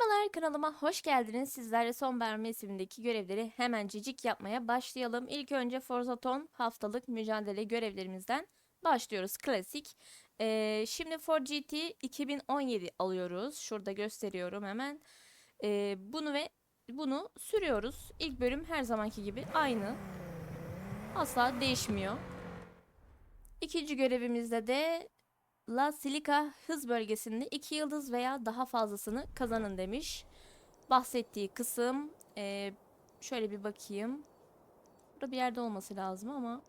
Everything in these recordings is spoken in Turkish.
Merhabalar kanalıma hoş geldiniz. Sizlerle Sonbahar mevsimindeki görevleri hemencecik yapmaya başlayalım. İlk önce Forzaton haftalık mücadele görevlerimizden başlıyoruz. Klasik. Ee, şimdi Ford GT 2017 alıyoruz. Şurada gösteriyorum hemen. Ee, bunu ve bunu sürüyoruz. İlk bölüm her zamanki gibi aynı. Asla değişmiyor. İkinci görevimizde de La Silica hız bölgesinde 2 yıldız veya daha fazlasını kazanın demiş. Bahsettiği kısım eee, şöyle bir bakayım. Burada bir yerde olması lazım ama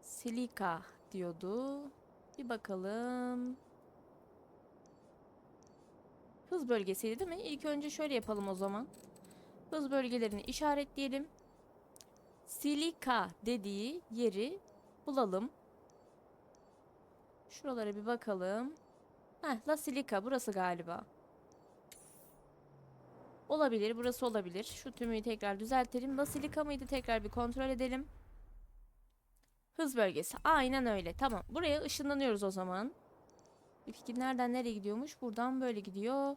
Silica diyordu. Bir bakalım. Hız bölgesiydi değil mi? İlk önce şöyle yapalım o zaman. Hız bölgelerini işaretleyelim. Silica dediği yeri bulalım. Şuralara bir bakalım. Heh, La Silica burası galiba. Olabilir, burası olabilir. Şu tümüyü tekrar düzeltelim. La Silica mıydı? Tekrar bir kontrol edelim. Hız bölgesi. Aynen öyle. Tamam. Buraya ışınlanıyoruz o zaman. Fikir nereden nereye gidiyormuş? Buradan böyle gidiyor.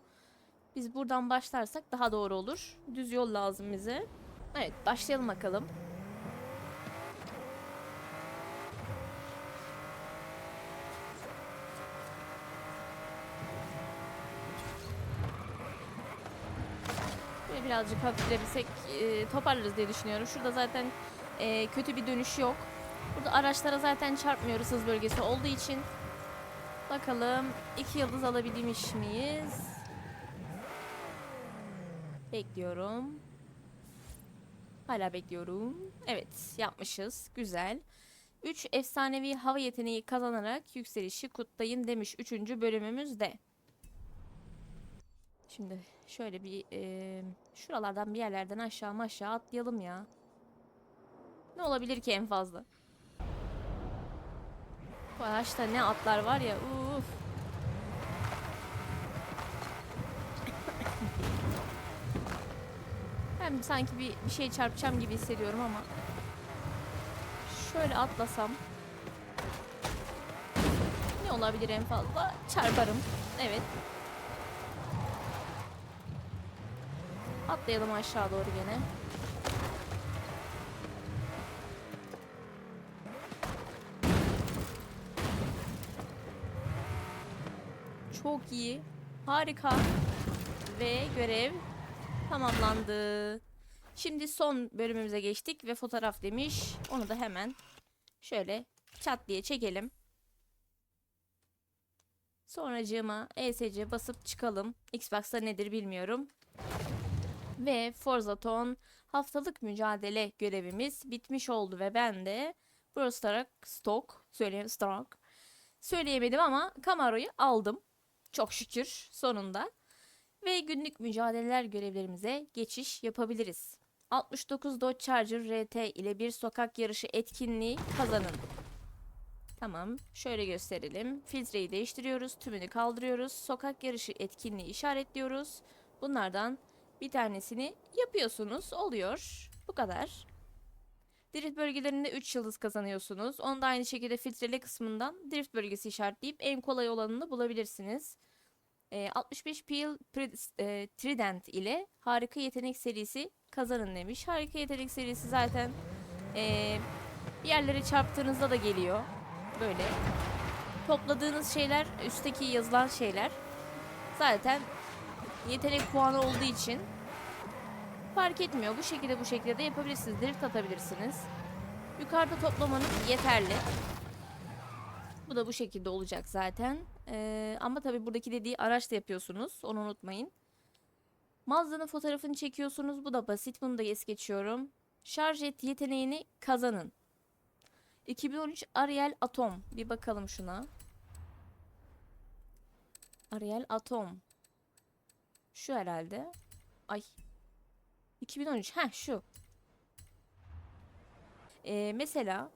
Biz buradan başlarsak daha doğru olur. Düz yol lazım bize. Evet, başlayalım bakalım. Birazcık hafiflersek e, toparlarız diye düşünüyorum. Şurada zaten e, kötü bir dönüş yok. Burada araçlara zaten çarpmıyoruz hız bölgesi olduğu için. Bakalım iki yıldız alabilmiş miyiz? Bekliyorum. Hala bekliyorum. Evet yapmışız. Güzel. 3 efsanevi hava yeteneği kazanarak yükselişi kutlayın demiş 3. bölümümüzde. Şimdi şöyle bir eee, şuralardan bir yerlerden aşağı aşağı atlayalım ya. Ne olabilir ki en fazla? Bu araçta ne atlar var ya. Uf. Hem sanki bir, bir şey çarpacağım gibi hissediyorum ama. Şöyle atlasam. Ne olabilir en fazla? Çarparım. Evet. Atlayalım aşağı doğru gene. Çok iyi. Harika. Ve görev tamamlandı. Şimdi son bölümümüze geçtik ve fotoğraf demiş. Onu da hemen şöyle çat diye çekelim. Sonracığıma ESC basıp çıkalım. Xbox'ta nedir bilmiyorum. Ve Forzaton haftalık mücadele görevimiz bitmiş oldu ve ben de Brawl Stars Stock söyleyeyim Stock söyleyemedim ama Camaro'yu aldım. Çok şükür sonunda. Ve günlük mücadeleler görevlerimize geçiş yapabiliriz. 69 Dodge Charger RT ile bir sokak yarışı etkinliği kazanın. Tamam, şöyle gösterelim. Filtreyi değiştiriyoruz, tümünü kaldırıyoruz. Sokak yarışı etkinliği işaretliyoruz. Bunlardan bir tanesini yapıyorsunuz. Oluyor. Bu kadar. Drift bölgelerinde 3 yıldız kazanıyorsunuz. Onu da aynı şekilde filtreli kısmından drift bölgesi işaretleyip en kolay olanını bulabilirsiniz. Ee, 65 Peel e, Trident ile harika yetenek serisi kazanın demiş. Harika yetenek serisi zaten e, bir yerlere çarptığınızda da geliyor. Böyle. Topladığınız şeyler, üstteki yazılan şeyler zaten yetenek puanı olduğu için fark etmiyor. Bu şekilde bu şekilde de yapabilirsiniz. Drift atabilirsiniz. Yukarıda toplamanız yeterli. Bu da bu şekilde olacak zaten. Ee, ama tabii buradaki dediği araçla yapıyorsunuz. Onu unutmayın. Mazda'nın fotoğrafını çekiyorsunuz. Bu da basit. Bunu da es geçiyorum. Şarj et yeteneğini kazanın. 2013 Ariel Atom. Bir bakalım şuna. Ariel Atom. Şu herhalde. Ay. 2013. Ha şu. Ee, mesela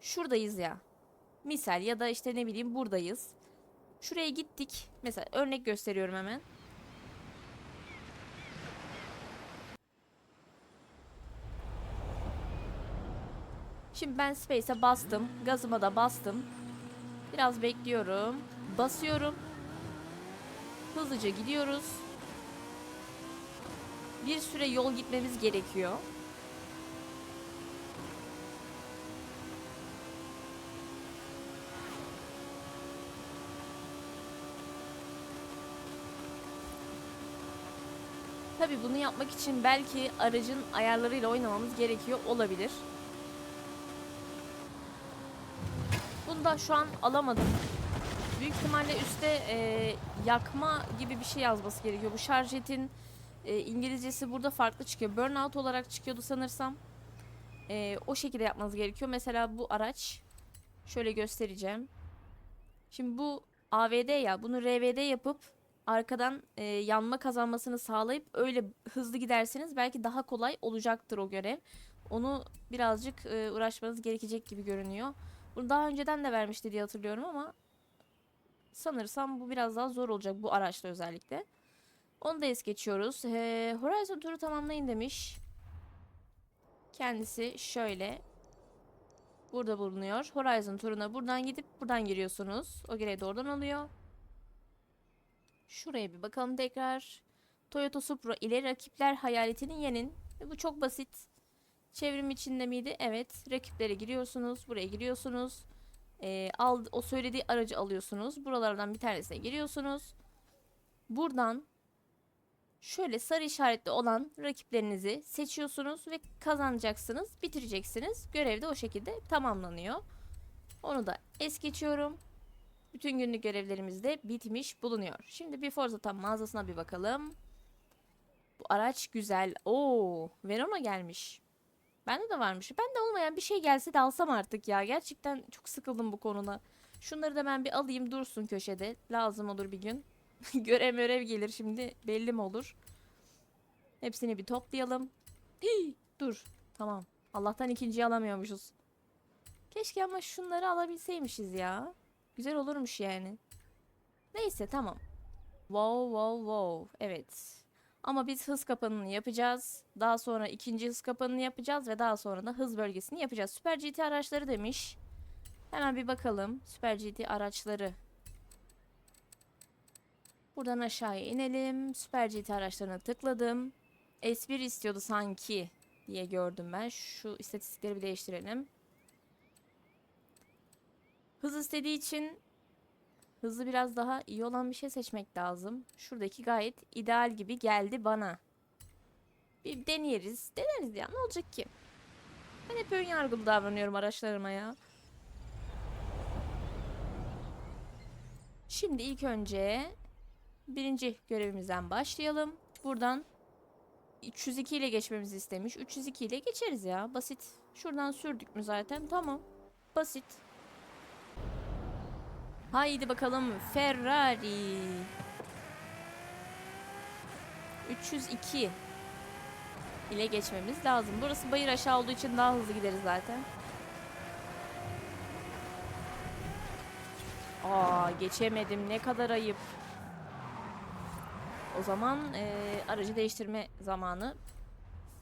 şuradayız ya. Misal ya da işte ne bileyim buradayız. Şuraya gittik. Mesela örnek gösteriyorum hemen. Şimdi ben Space'e bastım. Gazıma da bastım. Biraz bekliyorum. Basıyorum. Hızlıca gidiyoruz. Bir süre yol gitmemiz gerekiyor. Tabii bunu yapmak için belki aracın ayarlarıyla oynamamız gerekiyor olabilir. Bunu da şu an alamadım. Büyük ihtimalle üstte e, yakma gibi bir şey yazması gerekiyor. Bu şarjetin e, İngilizcesi burada farklı çıkıyor. Burnout olarak çıkıyordu sanırsam. E, o şekilde yapmanız gerekiyor. Mesela bu araç şöyle göstereceğim. Şimdi bu AVD ya bunu RVD yapıp arkadan e, yanma kazanmasını sağlayıp öyle hızlı giderseniz belki daha kolay olacaktır o görev. Onu birazcık e, uğraşmanız gerekecek gibi görünüyor. Bunu daha önceden de vermişti diye hatırlıyorum ama sanırsam bu biraz daha zor olacak bu araçla özellikle. Onu da es geçiyoruz. Ee, Horizon turu tamamlayın demiş. Kendisi şöyle burada bulunuyor. Horizon turuna buradan gidip buradan giriyorsunuz. O görevi de oradan alıyor. Şuraya bir bakalım tekrar. Toyota Supra ile rakipler hayaletini yenin. E, Bu çok basit. Çevrim içinde miydi? Evet. Rakiplere giriyorsunuz. Buraya giriyorsunuz. Ee, al, o söylediği aracı alıyorsunuz. Buralardan bir tanesine giriyorsunuz. Buradan şöyle sarı işaretli olan rakiplerinizi seçiyorsunuz ve kazanacaksınız. Bitireceksiniz. Görev de o şekilde tamamlanıyor. Onu da es geçiyorum. Bütün günlük görevlerimiz de bitmiş bulunuyor. Şimdi bir Forza mağazasına bir bakalım. Bu araç güzel. Oo, Verona gelmiş. Bende de varmış. Bende olmayan bir şey gelse de alsam artık ya. Gerçekten çok sıkıldım bu konuda. Şunları da ben bir alayım dursun köşede. Lazım olur bir gün. görev görev gelir şimdi belli mi olur? Hepsini bir toplayalım. Hii, dur. Tamam. Allah'tan ikinciyi alamıyormuşuz. Keşke ama şunları alabilseymişiz ya. Güzel olurmuş yani. Neyse tamam. Wow wow wow. Evet. Ama biz hız kapanını yapacağız. Daha sonra ikinci hız kapanını yapacağız ve daha sonra da hız bölgesini yapacağız. Süper GT araçları demiş. Hemen bir bakalım. Süper GT araçları. Buradan aşağıya inelim. Süper GT araçlarına tıkladım. S1 istiyordu sanki diye gördüm ben. Şu istatistikleri bir değiştirelim. Hız istediği için hızlı biraz daha iyi olan bir şey seçmek lazım. Şuradaki gayet ideal gibi geldi bana. Bir deneyeriz. Deneriz ya. Ne olacak ki? Ben hep ön yargılı davranıyorum araçlarıma ya. Şimdi ilk önce birinci görevimizden başlayalım. Buradan 302 ile geçmemizi istemiş. 302 ile geçeriz ya. Basit. Şuradan sürdük mü zaten? Tamam. Basit. Haydi bakalım Ferrari. 302 ile geçmemiz lazım. Burası bayır aşağı olduğu için daha hızlı gideriz zaten. Aa geçemedim. Ne kadar ayıp. O zaman eee, aracı değiştirme zamanı.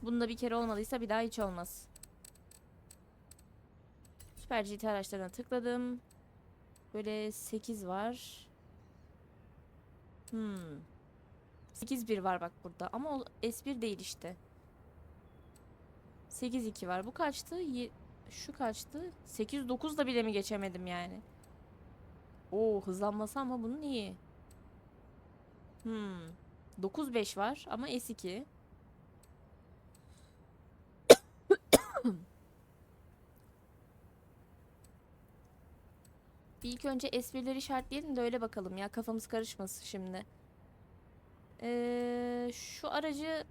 Bunda bir kere olmadıysa bir daha hiç olmaz. Süper GT araçlarına tıkladım. Böyle 8 var. Hmm. 8-1 var bak burada. Ama o S1 değil işte. 8-2 var. Bu kaçtı? Şu kaçtı? 8-9 da bile mi geçemedim yani? Oo hızlanması ama bunun iyi. Hmm. 9-5 var ama S2. Bir ilk önce S1'leri işaretleyelim de öyle bakalım ya kafamız karışmasın şimdi. Ee, şu aracı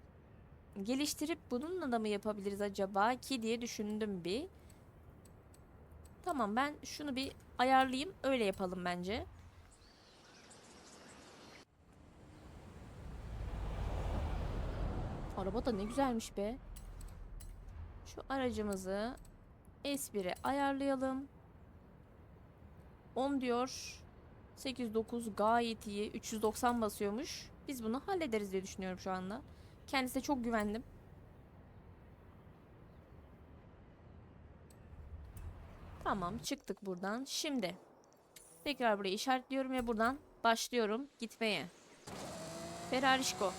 geliştirip bununla da mı yapabiliriz acaba ki diye düşündüm bir. Tamam ben şunu bir ayarlayayım öyle yapalım bence. Araba da ne güzelmiş be. Şu aracımızı S1'e ayarlayalım. 10 diyor. 8 9 gayet iyi. 390 basıyormuş. Biz bunu hallederiz diye düşünüyorum şu anda. Kendisine çok güvendim. Tamam çıktık buradan. Şimdi tekrar burayı işaretliyorum ve buradan başlıyorum gitmeye. Ferrarişko.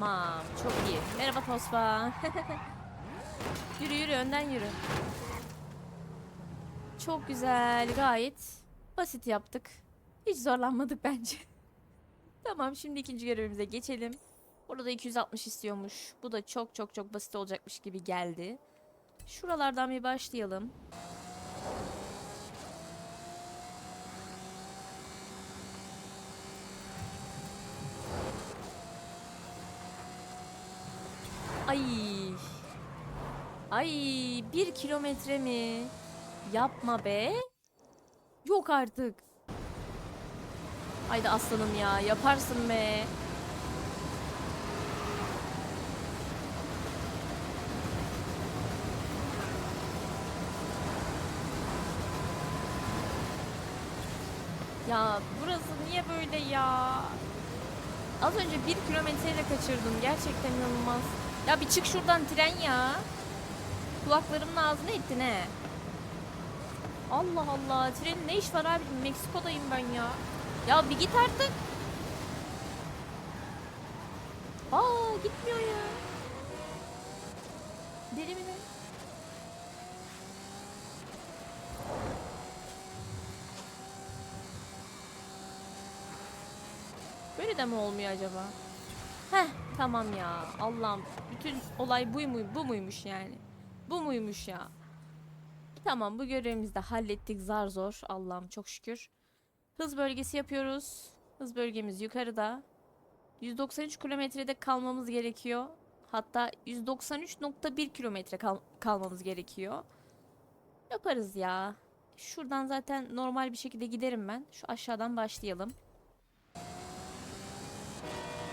Tamam, çok iyi. Merhaba Tosba. yürü yürü, önden yürü. Çok güzel, gayet basit yaptık. Hiç zorlanmadık bence. tamam, şimdi ikinci görevimize geçelim. Burada 260 istiyormuş. Bu da çok çok çok basit olacakmış gibi geldi. Şuralardan bir başlayalım. Ay. Ay bir kilometre mi? Yapma be. Yok artık. Haydi aslanım ya yaparsın be. Ya burası niye böyle ya? Az önce bir kilometreyle kaçırdım. Gerçekten inanılmaz. Ya bir çık şuradan tren ya. Kulaklarımın ağzına ettin he. Allah Allah. Trenin ne iş var abi? Meksiko'dayım ben ya. Ya bir git artık. Aa gitmiyor ya. Deli mi ne? Böyle de mi olmuyor acaba? Heh tamam ya. Allah'ım bütün olay bu, mu, bu muymuş yani? Bu muymuş ya? Tamam bu görevimizi de hallettik zar zor. Allah'ım çok şükür. Hız bölgesi yapıyoruz. Hız bölgemiz yukarıda. 193 kilometrede kalmamız gerekiyor. Hatta 193.1 kilometre kal- kalmamız gerekiyor. Yaparız ya. Şuradan zaten normal bir şekilde giderim ben. Şu aşağıdan başlayalım.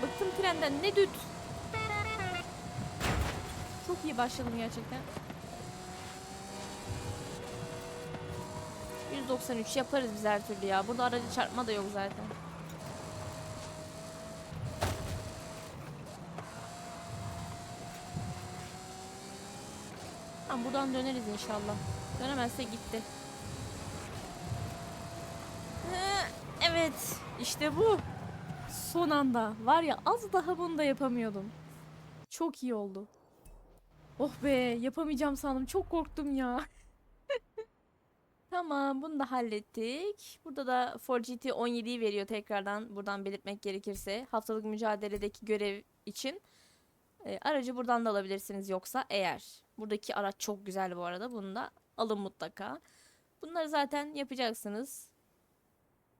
Bıktım trenden ne düt. Çok iyi başladım gerçekten. 193 yaparız biz her türlü ya. Burada aracı çarpma da yok zaten. Tamam buradan döneriz inşallah. Dönemezse gitti. Evet işte bu. Son anda. Var ya az daha bunu da yapamıyordum. Çok iyi oldu. Oh be yapamayacağım sandım. Çok korktum ya. Tamam bunu da hallettik. Burada da 4GT 17'yi veriyor tekrardan buradan belirtmek gerekirse. Haftalık mücadeledeki görev için. E, aracı buradan da alabilirsiniz yoksa eğer. Buradaki araç çok güzel bu arada. Bunu da alın mutlaka. Bunları zaten yapacaksınız.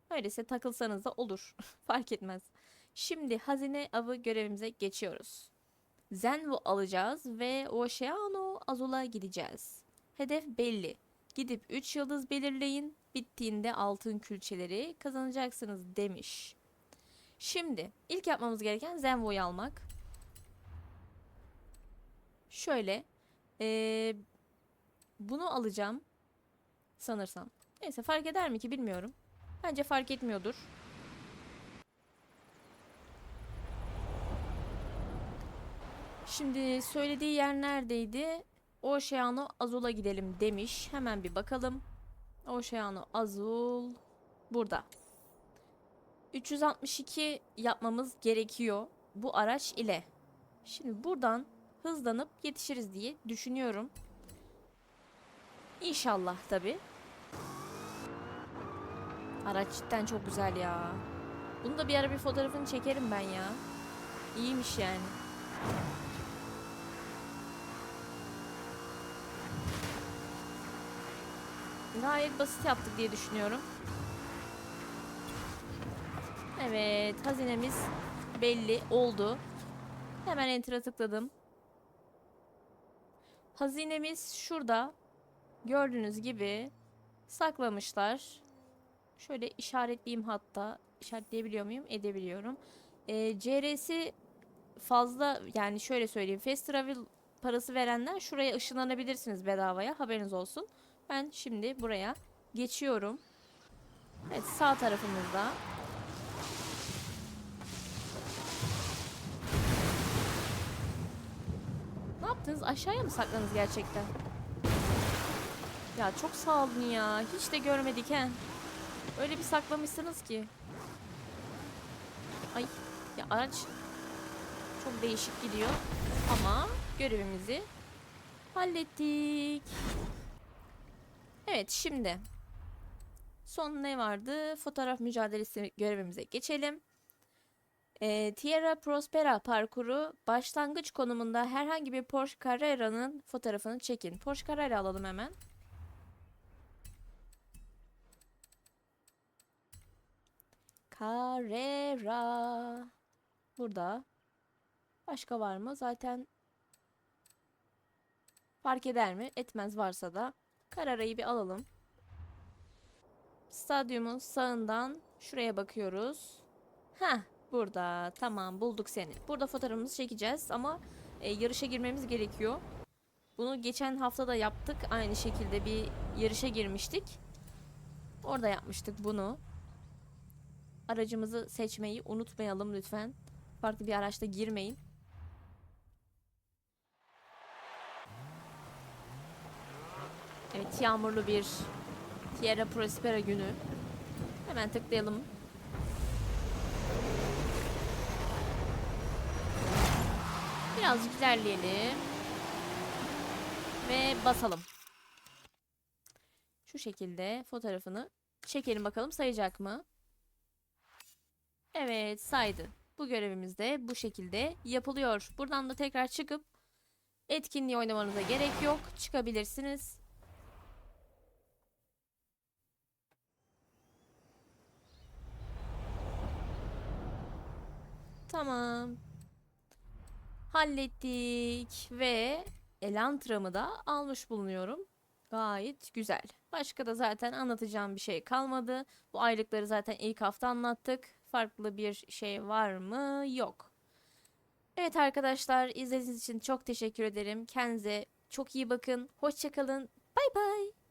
Öyleyse takılsanız da olur. Fark etmez. Şimdi hazine avı görevimize geçiyoruz. Zenvo alacağız ve Oceano Azul'a gideceğiz. Hedef belli. Gidip 3 yıldız belirleyin. Bittiğinde altın külçeleri kazanacaksınız demiş. Şimdi ilk yapmamız gereken Zenvo'yu almak. Şöyle. eee, bunu alacağım. Sanırsam. Neyse fark eder mi ki bilmiyorum. Bence fark etmiyordur. Şimdi söylediği yer neredeydi? Oceano Azul'a gidelim demiş. Hemen bir bakalım. Oceano Azul burada. 362 yapmamız gerekiyor bu araç ile. Şimdi buradan hızlanıp yetişiriz diye düşünüyorum. İnşallah tabi. Araç cidden çok güzel ya. Bunu da bir ara bir fotoğrafını çekerim ben ya. İyiymiş yani. Gayet basit yaptık diye düşünüyorum. Evet, hazinemiz belli oldu. Hemen enter'a tıkladım. Hazinemiz şurada. Gördüğünüz gibi saklamışlar. Şöyle işaretleyeyim hatta. İşaretleyebiliyor muyum? Edebiliyorum. Ee, CR'si fazla yani şöyle söyleyeyim. Fast Travel parası verenler şuraya ışınlanabilirsiniz bedavaya. Haberiniz olsun. Ben şimdi buraya geçiyorum. Evet sağ tarafımızda. Ne yaptınız? Aşağıya mı sakladınız gerçekten? Ya çok sağ olun ya. Hiç de görmedik he. Öyle bir saklamışsınız ki. Ay ya araç çok değişik gidiyor. Ama görevimizi hallettik. Evet şimdi son ne vardı? Fotoğraf mücadelesi görevimize geçelim. Ee, Tierra Prospera parkuru başlangıç konumunda herhangi bir Porsche Carrera'nın fotoğrafını çekin. Porsche Carrera alalım hemen. Carrera. Burada. Başka var mı? Zaten fark eder mi? Etmez varsa da. Carrera'yı bir alalım. Stadyumun sağından şuraya bakıyoruz. Heh, burada. Tamam, bulduk seni. Burada fotoğrafımızı çekeceğiz ama e, yarışa girmemiz gerekiyor. Bunu geçen hafta da yaptık. Aynı şekilde bir yarışa girmiştik. Orada yapmıştık bunu. Aracımızı seçmeyi unutmayalım lütfen. Farklı bir araçta girmeyin. Evet, yağmurlu bir Tierra Prospera günü. Hemen tıklayalım. Birazcık ilerleyelim. Ve basalım. Şu şekilde fotoğrafını çekelim bakalım sayacak mı? Evet saydı. Bu görevimiz de bu şekilde yapılıyor. Buradan da tekrar çıkıp etkinliği oynamanıza gerek yok. Çıkabilirsiniz. Tamam. Hallettik ve Elantram'ı da almış bulunuyorum. Gayet güzel. Başka da zaten anlatacağım bir şey kalmadı. Bu aylıkları zaten ilk hafta anlattık. Farklı bir şey var mı? Yok. Evet arkadaşlar izlediğiniz için çok teşekkür ederim. Kendinize çok iyi bakın. Hoşçakalın. Bay bay.